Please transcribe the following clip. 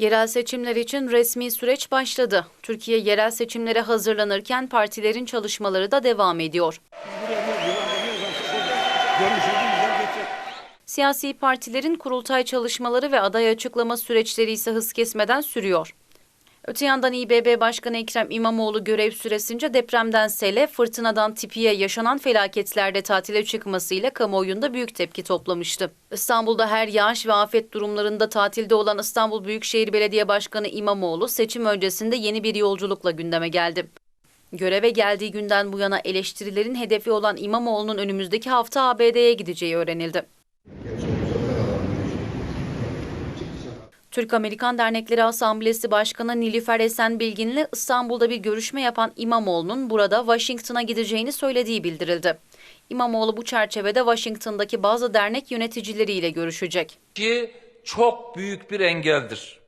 Yerel seçimler için resmi süreç başladı. Türkiye yerel seçimlere hazırlanırken partilerin çalışmaları da devam ediyor. Siyasi partilerin kurultay çalışmaları ve aday açıklama süreçleri ise hız kesmeden sürüyor. Öte yandan İBB Başkanı Ekrem İmamoğlu görev süresince depremden sele, fırtınadan tipiye yaşanan felaketlerde tatile çıkmasıyla kamuoyunda büyük tepki toplamıştı. İstanbul'da her yağış ve afet durumlarında tatilde olan İstanbul Büyükşehir Belediye Başkanı İmamoğlu seçim öncesinde yeni bir yolculukla gündeme geldi. Göreve geldiği günden bu yana eleştirilerin hedefi olan İmamoğlu'nun önümüzdeki hafta ABD'ye gideceği öğrenildi. Türk-Amerikan Dernekleri Asamblesi Başkanı Nilüfer Esen Bilgin'le İstanbul'da bir görüşme yapan İmamoğlu'nun burada Washington'a gideceğini söylediği bildirildi. İmamoğlu bu çerçevede Washington'daki bazı dernek yöneticileriyle görüşecek. ki çok büyük bir engeldir.